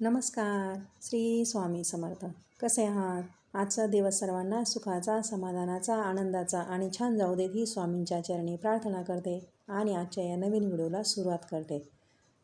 नमस्कार. श्री स्वामी समर्थ. कसे आहात? आजचा दिवस सर्वांना सुखाचा समाधानाचा आनंदाचा आणि छान जाऊ देत ही स्वामींच्या चरणी प्रार्थना करते आणि आजच्या या नवीन व्हिडिओला सुरुवात करते.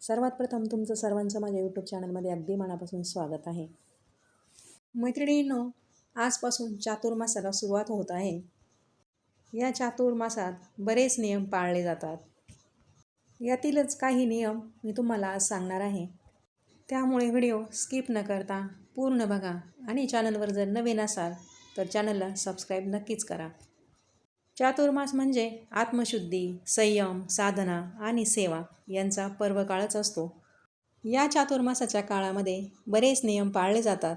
सर्वात प्रथम तुमचं सर्वांचं माझ्या यूट्यूब चॅनलमध्ये अगदी मनापासून स्वागत आहे. मैत्रिणींनो आजपासून चातुर्मासाला सुरुवात होत आहे. या चातुर्मासात बरेच नियम पाळले जातात. यातीलच काही नियम मी तुम्हाला आज सांगणार आहे. त्यामुळे व्हिडिओ स्किप न करता पूर्ण बघा आणि चॅनलवर जर नवीन असाल तर चॅनलला सबस्क्राईब नक्कीच करा. चातुर्मास म्हणजे आत्मशुद्धी संयम साधना आणि सेवा यांचा पर्वकाळच असतो. या चातुर्मासाच्या काळामध्ये बरेच नियम पाळले जातात.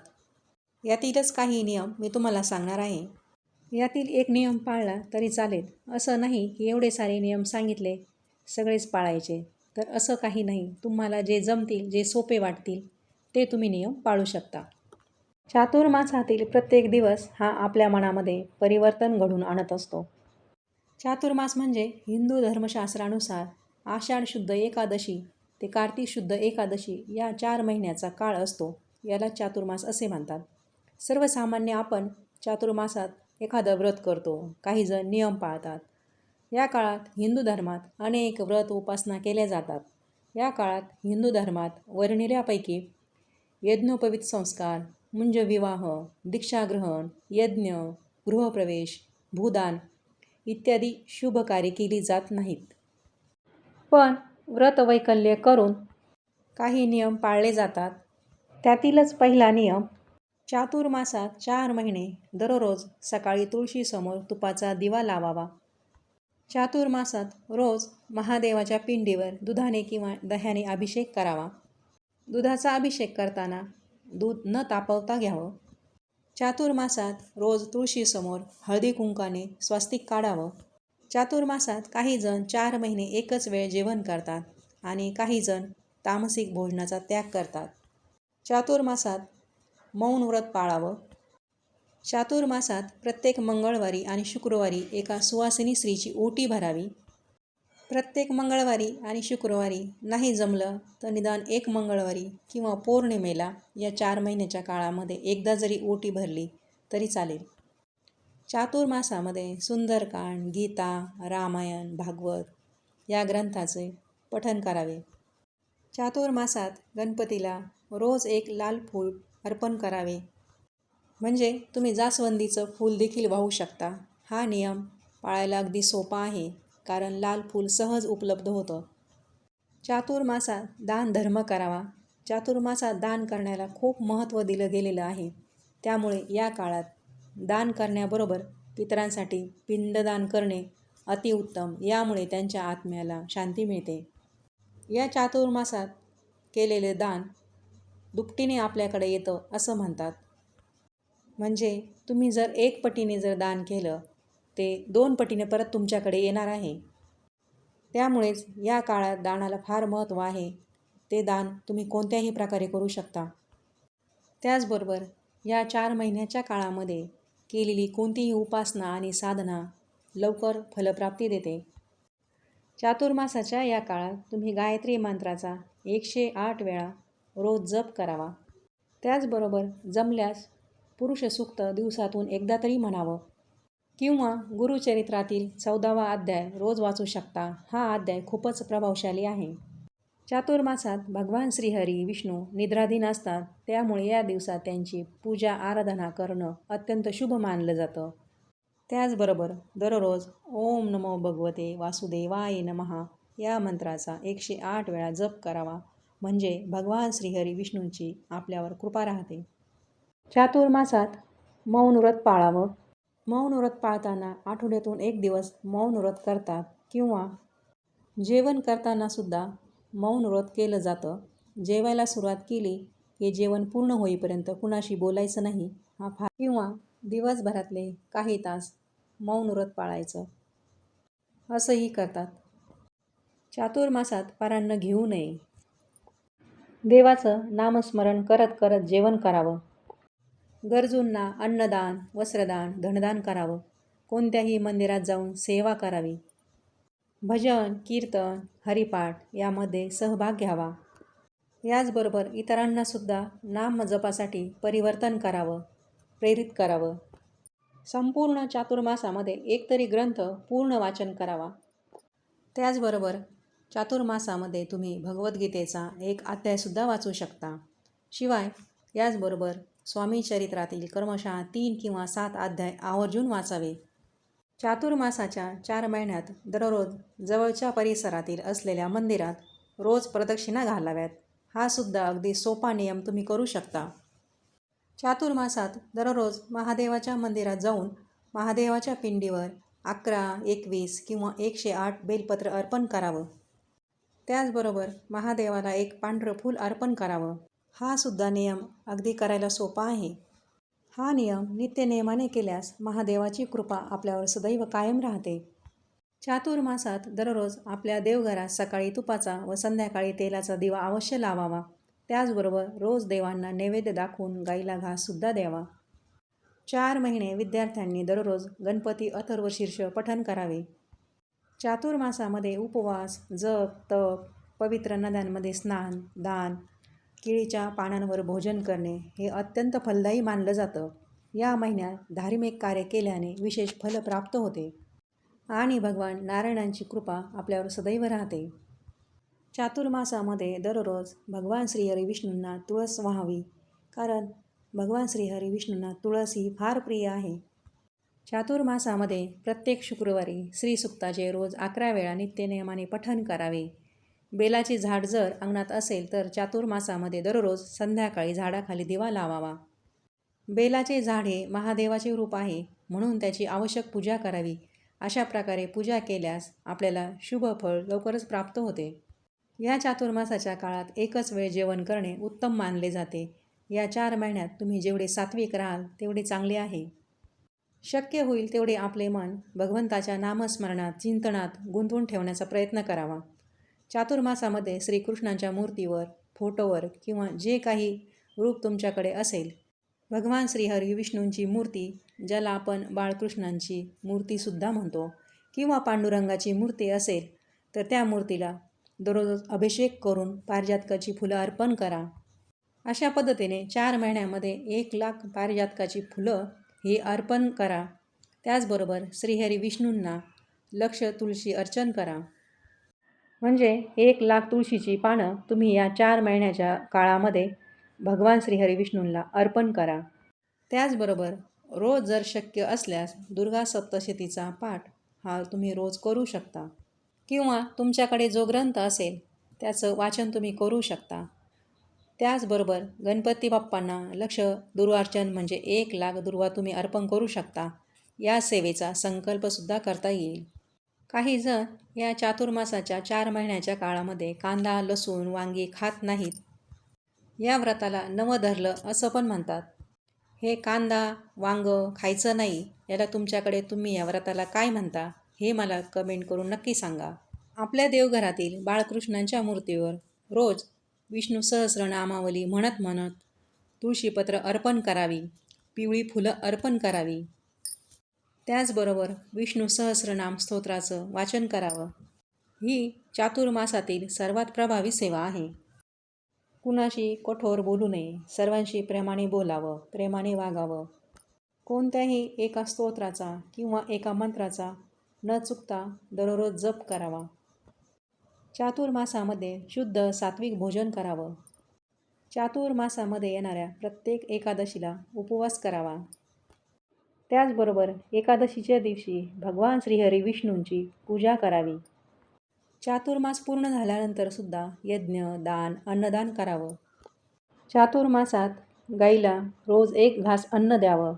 यातीलच काही नियम मी तुम्हाला सांगणार आहे. यातील एक नियम पाळला तरी चालेल. असं नाही की एवढे सारे नियम सांगितले सगळेच पाळायचे. तर असं काही नाही. तुम्हाला जे जमतील जे सोपे वाटतील ते तुम्ही नियम पाळू शकता. चातुर्मासातील प्रत्येक दिवस हा आपल्या मनामध्ये परिवर्तन घडून आणत असतो. चातुर्मास म्हणजे हिंदू धर्मशास्त्रानुसार आषाढ शुद्ध एकादशी ते कार्तिक शुद्ध एकादशी या चार महिन्याचा काळ असतो. याला चातुर्मास असे म्हणतात. सर्वसामान्य आपण चातुर्मासात एखादं व्रत करतो. काहीजण नियम पाळतात. या काळात हिंदू धर्मात अनेक व्रत उपासना केल्या जातात. या काळात हिंदू धर्मात वर्णिल्यापैकी यज्ञोपवित संस्कार मुंज विवाह दीक्षाग्रहण यज्ञ गृहप्रवेश भूदान इत्यादी शुभ कार्य केली जात नाहीत. पण व्रतवैकल्य करून काही नियम पाळले जातात. त्यातीलच पहिला नियम चातुर्मासात चार महिने दररोज सकाळी तुळशीसमोर तुपाचा दिवा लावावा. चातुर्मासात रोज महादेवाच्या पिंडीवर दुधाने किंवा दह्याने अभिषेक करावा. दुधाचा अभिषेक करताना दूध न तापवता घ्यावं. चातुर्मासात रोज तुळशीसमोर हळदी कुंकाने स्वस्तिक काढावं. चातुर्मासात काही जण चार महिने एकच वेळ जेवण करतात आणि काही जण तामसिक भोजनाचा त्याग करतात. चातुर्मासात मौन व्रत पाळावं. चातुर्मासात प्रत्येक मंगळवारी आणि शुक्रवारी एका सुवासिनी स्त्रीची ओटी भरावी. प्रत्येक मंगळवारी आणि शुक्रवारी नाही जमलं तर निदान एक मंगळवारी किंवा पौर्णिमेला या चार महिन्याच्या काळामध्ये एकदा जरी ओटी भरली तरी चालेल. चातुर्मासामध्ये सुंदरकांड गीता रामायण भागवत या ग्रंथाचे पठन करावे. चातुर्मासात गणपतीला रोज एक लाल फूल अर्पण करावे. म्हणजे तुम्ही जास्वंदीचं फूल देखील वाहू शकता. हा नियम पाळायला अगदी सोपा आहे कारण लाल फूल सहज उपलब्ध होतं. चातुर्मासात दान धर्म करावा. चातुर्मासात दान करण्याला खूप महत्त्व दिलं गेलेलं आहे. त्यामुळे या काळात दान करण्याबरोबर पितरांसाठी पिंडदान करणे अतिउत्तम यामुळे त्यांच्या आत्म्याला शांती मिळते. या चातुर्मासात केलेले दान दुपटीने आपल्याकडे येतं असं म्हणतात. म्हणजे तुम्ही जर एक पटीने जर दान केलं ते दोन पटीने परत तुमच्याकडे येणार आहे. त्यामुळेच या काळात दानाला फार महत्त्व आहे. ते दान तुम्ही कोणत्याही प्रकारे करू शकता. त्याचबरोबर या चार महिन्याच्या काळामध्ये केलेली कोणतीही उपासना आणि साधना लवकर फलप्राप्ती देते. चातुर्मासाच्या या काळात तुम्ही गायत्री मंत्राचा एकशे आठ वेळा रोज जप करावा. त्याचबरोबर जमल्यास पुरुषसूक्त दिवसातून एकदा तरी म्हणावं. किंवा गुरुचरित्रातील चौदावा अध्याय रोज वाचू शकता. हा अध्याय खूपच प्रभावशाली आहे. चातुर्मासात भगवान श्रीहरी विष्णू निद्राधीन असतात. त्यामुळे या दिवसात त्यांची पूजा आराधना करणं अत्यंत शुभ मानलं जातं. त्याचबरोबर दररोज ओम नमो भगवते वासुदेवाय नमहा या मंत्राचा एकशे आठ वेळा जप करावा. म्हणजे भगवान श्रीहरी विष्णूंची आपल्यावर कृपा राहते. चातुर्मासात मौन व्रत पाळावं. मौन व्रत पाळताना आठवड्यातून एक दिवस मौन व्रत करतात किंवा जेवण करतानासुद्धा मौन व्रत केलं जातं. जेवायला सुरुवात केली की जेवण पूर्ण होईपर्यंत कुणाशी बोलायचं नाही हा फार किंवा दिवसभरातले काही तास मौन व्रत पाळायचं. असंही करतात. चातुर्मासात पारांना घेऊ नये. देवाचं नामस्मरण करत करत जेवण करावं. गरजूंना अन्नदान वस्त्रदान धनदान करावं. कोणत्याही मंदिरात जाऊन सेवा करावी. भजन कीर्तन हरिपाठ यामध्ये सहभाग घ्यावा. याचबरोबर इतरांनासुद्धा नाम जपासाठी परिवर्तन करावं प्रेरित करावं. संपूर्ण चातुर्मासामध्ये एकतरी ग्रंथ पूर्ण वाचन करावा. त्याचबरोबर चातुर्मासामध्ये तुम्ही भगवद्गीतेचा एक अध्यायसुद्धा वाचू शकता. शिवाय याचबरोबर स्वामी चरित्रातील क्रमशः तीन किंवा सात अध्याय आवर्जून वाचावे. चातुर्मासाच्या चार महिन्यात दररोज जवळच्या परिसरातील असलेल्या मंदिरात रोज प्रदक्षिणा घालाव्यात. हा सुद्धा अगदी सोपा नियम तुम्ही करू शकता. चातुर्मासात दररोज महादेवाच्या मंदिरात जाऊन महादेवाच्या पिंडीवर अकरा एकवीस किंवा एकशे आठ बेलपत्र अर्पण करावं. त्याचबरोबर महादेवाला एक पांढरं फूल अर्पण करावं. हा सुद्धा नियम अगदी करायला सोपा आहे. हा नियम नित्यनियमाने केल्यास महादेवाची कृपा आपल्यावर सदैव कायम राहते. चातुर्मासात दररोज आपल्या देवघरात सकाळी तुपाचा व संध्याकाळी तेलाचा दिवा अवश्य लावावा. त्याचबरोबर रोज देवांना नैवेद्य दाखवून गाईला घाससुद्धा द्यावा. चार महिने विद्यार्थ्यांनी दररोज गणपती अथर्वशीर्ष पठण करावे. चातुर्मासामध्ये उपवास जप तप पवित्र नद्यांमध्ये स्नान दान केळीच्या पानांवर भोजन करणे हे अत्यंत फलदायी मानलं जातं. या महिन्यात धार्मिक कार्य केल्याने विशेष फल प्राप्त होते. आणि भगवान नारायणांची कृपा आपल्यावर सदैव राहते. चातुर्मासामध्ये दररोज भगवान श्रीहरी विष्णूंना तुळस व्हावी कारण भगवान श्रीहरी विष्णूंना तुळस ही फार प्रिय आहे. चातुर्मासामध्ये प्रत्येक शुक्रवारी श्रीसुक्ताचे रोज अकरा वेळा नित्यनियमाने पठण करावे. बेलाचे झाड जर अंगणात असेल तर चातुर्मासामध्ये दररोज संध्याकाळी झाडाखाली दिवा लावावा. बेलाचे झाड हे महादेवाचे रूप आहे म्हणून त्याची आवश्यक पूजा करावी. अशा प्रकारे पूजा केल्यास आपल्याला शुभ फळ लवकरच प्राप्त होते. या चातुर्मासाच्या काळात एकच वेळ जेवण करणे उत्तम मानले जाते. या चार महिन्यात तुम्ही जेवढे सात्विक राहाल तेवढे चांगले आहे. शक्य होईल तेवढे आपले मन भगवंताच्या नामस्मरणात चिंतनात गुंतवून ठेवण्याचा प्रयत्न करावा. चातुर्मासामध्ये श्रीकृष्णांच्या मूर्तीवर फोटोवर किंवा जे काही रूप तुमच्याकडे असेल भगवान श्रीहरी विष्णूंची मूर्ती ज्याला आपण बाळकृष्णांची मूर्तीसुद्धा म्हणतो किंवा पांडुरंगाची मूर्ती असेल तर त्या मूर्तीला दररोज अभिषेक करून पारिजातकाची फुलं अर्पण करा. अशा पद्धतीने चार महिन्यामध्ये एक लाख पारिजातकाची फुलं ही अर्पण करा. त्याचबरोबर श्रीहरी विष्णूंना लक्ष तुळशी अर्चन करा. म्हणजे एक लाख तुळशीची पानं तुम्ही या चार महिन्याच्या काळामध्ये भगवान श्रीहरी विष्णूंना अर्पण करा. त्याचबरोबर रोज जर शक्य असल्यास दुर्गा सप्तशतीचा पाठ हा तुम्ही रोज करू शकता. किंवा तुमच्याकडे जो ग्रंथ असेल त्याचं वाचन तुम्ही करू शकता. त्याचबरोबर गणपती बाप्पांना लक्ष दुर्वार्चन म्हणजे एक लाख दुर्वा तुम्ही अर्पण करू शकता. या सेवेचा संकल्पसुद्धा करता येईल. काही जण या चातुर्मासाच्या चार महिन्याच्या काळामध्ये कांदा लसूण वांगी खात नाहीत. या व्रताला नवं धरलं असं पण म्हणतात. हे कांदा वांग खायचं नाही याला तुमच्याकडे तुम्ही या व्रताला काय म्हणता हे मला कमेंट करून नक्की सांगा. आपल्या देवघरातील बाळकृष्णांच्या मूर्तीवर रोज विष्णू सहस्रनामावली म्हणत म्हणत तुळशीपत्र अर्पण करावी पिवळी फुलं अर्पण करावी त्याचबरोबर विष्णू सहस्रनाम स्तोत्राचं वाचन करावं. ही चातुर्मासातील सर्वात प्रभावी सेवा आहे. कुणाशी कठोर बोलू नये सर्वांशी प्रेमाने बोलावं प्रेमाने वागावं. कोणत्याही एका स्तोत्राचा किंवा एका मंत्राचा न चुकता दररोज जप करावा. चातुर्मासामध्ये शुद्ध सात्विक भोजन करावं. चातुर्मासामध्ये येणाऱ्या प्रत्येक एकादशीला उपवास करावा. त्याचबरोबर एकादशीच्या दिवशी भगवान श्रीहरी विष्णूंची पूजा करावी. चातुर्मास पूर्ण झाल्यानंतरसुद्धा यज्ञ दान अन्नदान करावं. चातुर्मासात गाईला रोज एक घास अन्न द्यावं.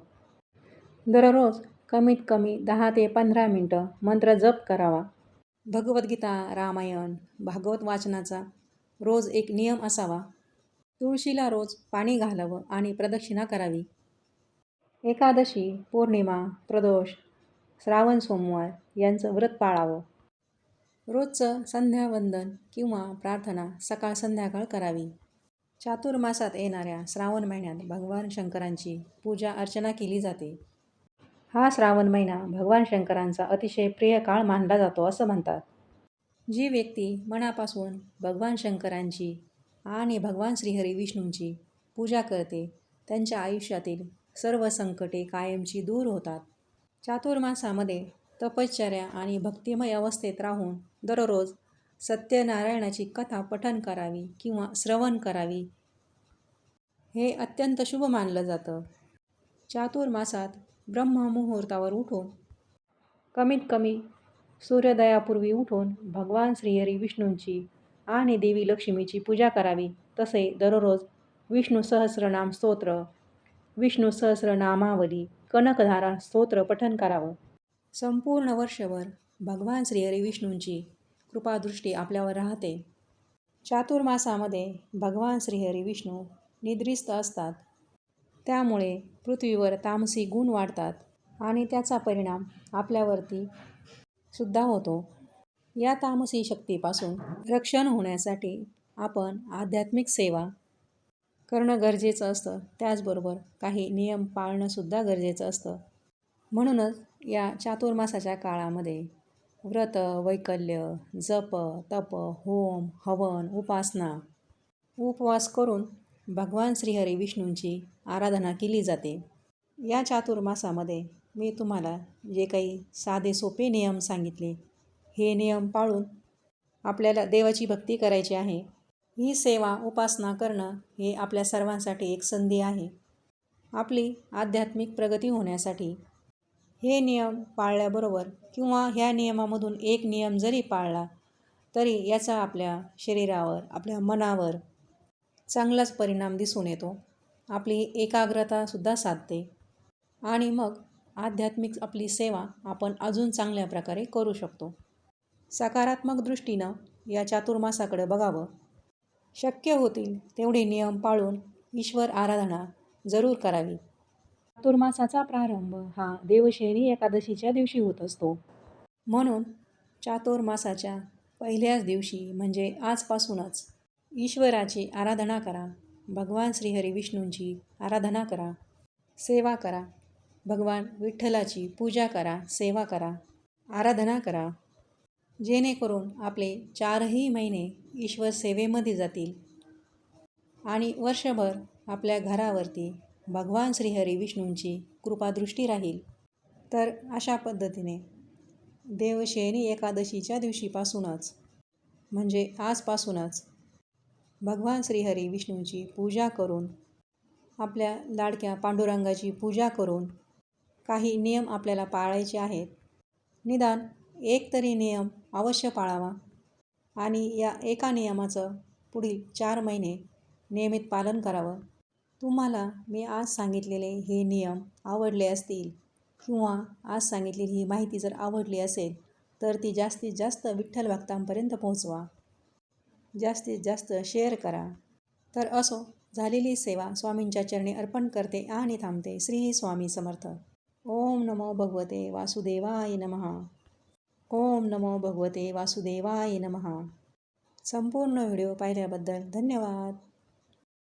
दररोज कमीत कमी दहा ते पंधरा मिनटं मंत्र जप करावा. भगवद्गीता रामायण भागवत वाचनाचा रोज एक नियम असावा. तुळशीला रोज पाणी घालावं आणि प्रदक्षिणा करावी. एकादशी पौर्णिमा प्रदोष श्रावण सोमवार यांचं व्रत पाळावं. रोजचं संध्यावंदन किंवा प्रार्थना सकाळ संध्याकाळ करावी. चातुर्मासात येणाऱ्या श्रावण महिन्यात भगवान शंकरांची पूजा अर्चना केली जाते. हा श्रावण महिना भगवान शंकरांचा अतिशय प्रिय काळ मानला जातो असं म्हणतात. जी व्यक्ती मनापासून भगवान शंकरांची आणि भगवान श्रीहरी विष्णूंची पूजा करते त्यांच्या आयुष्यातील सर्व संकटे कायमची दूर होतात. चातुर्मासामध्ये तपश्चर्या आणि भक्तिमय अवस्थेत राहून दररोज सत्यनारायणाची कथा पठन करावी किंवा श्रवण करावी हे अत्यंत शुभ मानलं जातं. चातुर्मासात ब्रह्ममुहूर्तावर उठून कमीत कमी सूर्योदयापूर्वी उठून भगवान श्रीहरी विष्णूंची आणि देवी लक्ष्मीची पूजा करावी तसे दररोज विष्णू सहस्रनाम स्तोत्र विष्णू सहस्रनामावली कनकधारा स्तोत्र पठन करावं. संपूर्ण वर्षभर भगवान श्रीहरी विष्णूंची कृपादृष्टी आपल्यावर राहते. चातुर्मासामध्ये भगवान श्रीहरी विष्णू निद्रिस्त असतात. त्यामुळे पृथ्वीवर तामसी गुण वाढतात आणि त्याचा परिणाम आपल्यावरती सुद्धा होतो. या तामसी शक्तीपासून रक्षण होण्यासाठी आपण आध्यात्मिक सेवा करणं गरजेचं असतं. त्याचबरोबर काही नियम पाळणंसुद्धा गरजेचं असतं. म्हणूनच या चातुर्मासाच्या काळामध्ये व्रत वैकल्य जप तप होम हवन उपासना उपवास करून भगवान श्रीहरी विष्णूंची आराधना केली जाते. या चातुर्मासामध्ये मी तुम्हाला जे काही साधे सोपे नियम सांगितले हे नियम पाळून आपल्याला देवाची भक्ती करायची आहे. ही सेवा उपासना करणं हे आपल्या सर्वांसाठी एक संधी आहे. आपली आध्यात्मिक प्रगती होण्यासाठी हे नियम पाळल्याबरोबर किंवा ह्या नियमामधून एक नियम जरी पाळला तरी याचा आपल्या शरीरावर आपल्या मनावर चांगलाच परिणाम दिसून येतो. आपली एकाग्रतासुद्धा साधते. आणि मग आध्यात्मिक आपली सेवा आपण अजून चांगल्या प्रकारे करू शकतो. सकारात्मक दृष्टीनं या चातुर्मासाकडे बघावं. शक्य होतील तेवढे नियम पाळून ईश्वर आराधना जरूर करावी. चातुर्मासाचा प्रारंभ हा देवशयनी एकादशीच्या दिवशी होत असतो. म्हणून चातुर्मासाच्या पहिल्याच दिवशी म्हणजे आजपासूनच ईश्वराची आराधना करा. भगवान श्रीहरी विष्णूंची आराधना करा. सेवा करा. भगवान विठ्ठलाची पूजा करा. सेवा करा. आराधना करा. जेणेकरून आपले चारही महिने ईश्वर सेवेमध्ये जातील. आणि वर्षभर आपल्या घरावरती भगवान श्रीहरी विष्णूंची कृपादृष्टी राहील. तर अशा पद्धतीने देवशयनी एकादशीच्या दिवशीपासूनच म्हणजे आजपासूनच भगवान श्रीहरी विष्णूंची पूजा करून आपल्या लाडक्या पांडुरंगाची पूजा करून काही नियम आपल्याला पाळायचे आहेत. निदान एक तरी नियम अवश्य पाळावा. आणि या एका नियमाचं पुढील चार महिने नियमित पालन करावं. तुम्हाला मी आज सांगितलेले हे नियम आवडले असतील किंवा आज सांगितलेली ही माहिती जर आवडली असेल तर ती जास्तीत जास्त विठ्ठल भक्तांपर्यंत पोहोचवा. जास्तीत जास्त शेअर करा. तर असो झालेली सेवा स्वामींच्या चरणी अर्पण करते आणि थांबते श्री स्वामी समर्थ. ओम नमो भगवते वासुदेवाय नमः. ओम नमो भगवते वासुदेवाय नमः. संपूर्ण व्हिडिओ पाहिल्याबद्दल धन्यवाद.